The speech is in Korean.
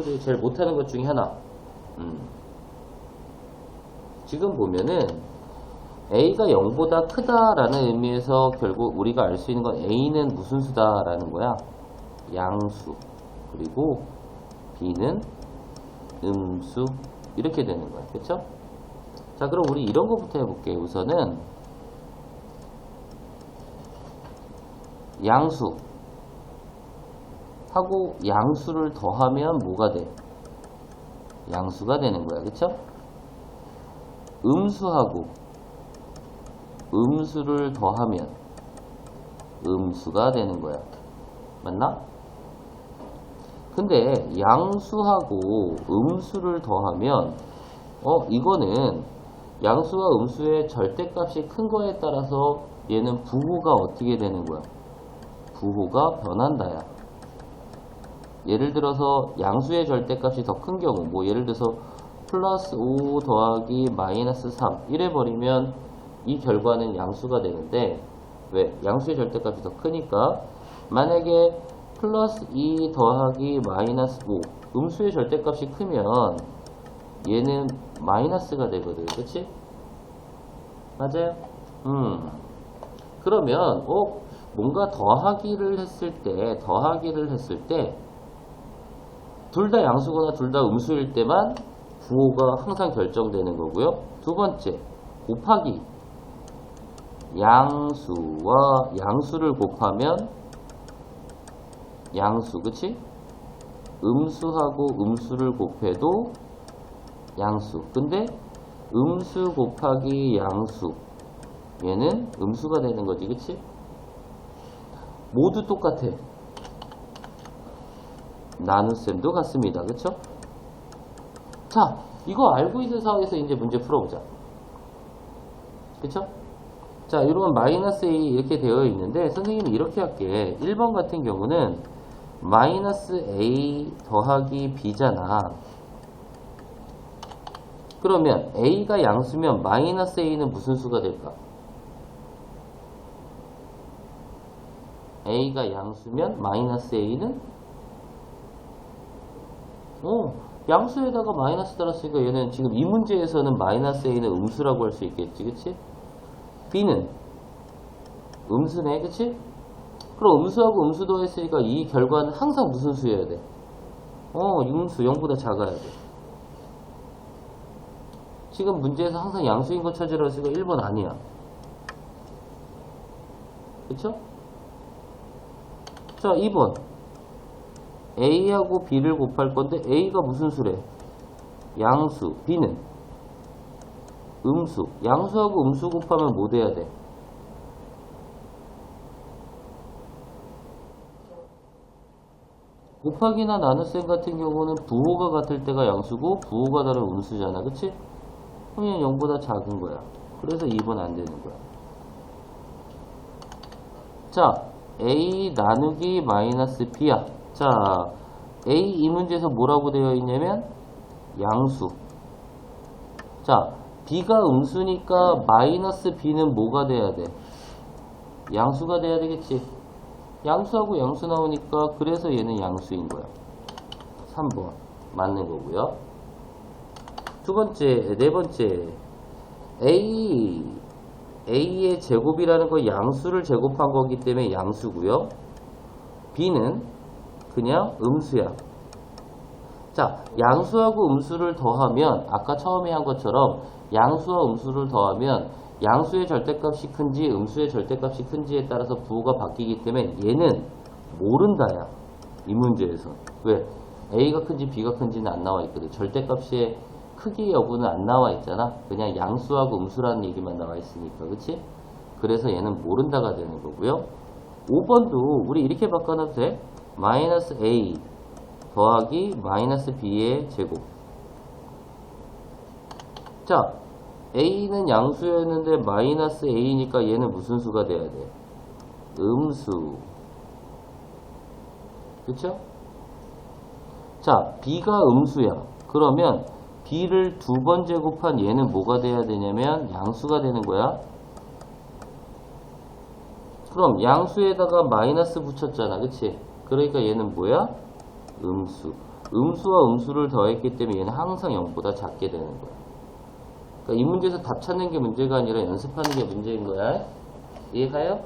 친구들이 제일 못하는 것 중에 하나. 음. 지금 보면은 a가 0보다 크다라는 의미에서 결국 우리가 알 수 있는 건 a는 무슨 수다라는 거야? 양수. 그리고 b는 음수. 이렇게 되는 거야. 그쵸? 자, 그럼 우리 이런 거부터 해볼게요. 우선은 양수 하고 양수를 더하면 뭐가 돼? 양수가 되는 거야. 그쵸? 음수하고 음수를 더하면 음수가 되는 거야. 맞나? 근데 양수하고 음수를 더하면 어 이거는 양수와 음수의 절대값이 큰 거에 따라서 얘는 부호가 어떻게 되는 거야? 부호가 변한다야. 예를 들어서 양수의 절대값이 더 큰 경우 뭐 예를 들어서 플러스 5 더하기 마이너스 3 이래 버리면 이 결과는 양수가 되는데 왜? 양수의 절대값이 더 크니까 만약에 플러스 2 더하기 마이너스 5 음수의 절대값이 크면 얘는 마이너스가 되거든 그치? 맞아요? 음 그러면 어 뭔가 더하기를 했을 때 더하기를 했을 때 둘 다 양수거나 둘 다 음수일 때만 부호가 항상 결정되는 거고요. 두 번째, 곱하기. 양수와 양수를 곱하면 양수, 그치? 음수하고 음수를 곱해도 양수. 근데 음수 곱하기 양수. 얘는 음수가 되는 거지, 그치? 모두 똑같아. 나눗셈도 같습니다. 그쵸? 자, 이거 알고 있는 상황에서 이제 문제 풀어보자. 그쵸? 자, 이런 마이너스 A 이렇게 되어 있는데, 선생님이 이렇게 할게. 1번 같은 경우는 마이너스 A 더하기 B잖아. 그러면 A가 양수면 마이너스 A는 무슨 수가 될까? A가 양수면 마이너스 A는 어, 양수에다가 마이너스 달았으니까 얘는 지금 이 문제에서는 마이너스 A는 음수라고 할 수 있겠지, 그치? B는 음수네, 그치? 그럼 음수하고 음수 더했으니까 이 결과는 항상 무슨 수여야 돼? 어, 음수 0보다 작아야 돼. 지금 문제에서 항상 양수인 거 찾으라 했으니까 1번 아니야. 그쵸? 자, 2번. A하고 B를 곱할 건데 A가 무슨 수래? 양수. B는 음수. 양수하고 음수 곱하면 뭐 돼야 돼? 곱하기나 나눗셈 같은 경우는 부호가 같을 때가 양수고 부호가 다른 음수잖아. 그치? 얘는 0보다 작은 거야. 그래서 2번 안 되는 거야. 자, A 나누기 마이너스 B야. 자, A 이 문제에서 뭐라고 되어 있냐면 양수. 자, B가 음수니까 마이너스 B는 뭐가 돼야 돼? 양수가 돼야 되겠지. 양수하고 양수 나오니까 그래서 얘는 양수인 거야. 3번 맞는 거고요. 두 번째, 네 번째 A A의 제곱이라는 거 양수를 제곱한 거기 때문에 양수고요. B는 그냥 음수야. 자, 양수하고 음수를 더하면 아까 처음에 한 것처럼 양수와 음수를 더하면 양수의 절대값이 큰지 음수의 절대값이 큰지에 따라서 부호가 바뀌기 때문에 얘는 모른다야. 이 문제에서. 왜? A가 큰지 B가 큰지는 안 나와 있거든. 절대값의 크기 여부는 안 나와 있잖아. 그냥 양수하고 음수라는 얘기만 나와 있으니까. 그치? 그래서 얘는 모른다가 되는 거고요. 5번도 우리 이렇게 바꿔놔도 돼. 마이너스 A 더하기 마이너스 B의 제곱. 자, A는 양수였는데 마이너스 A니까 얘는 무슨 수가 돼야 돼? 음수. 그쵸? 자, B가 음수야. 그러면 B를 두 번 제곱한 얘는 뭐가 돼야 되냐면 양수가 되는 거야. 그럼 양수에다가 마이너스 붙였잖아. 그치? 그러니까 얘는 뭐야? 음수. 음수와 음수를 더했기 때문에 얘는 항상 0보다 작게 되는 거야. 그러니까 이 문제에서 답 찾는 게 문제가 아니라 연습하는 게 문제인 거야. 이해가요?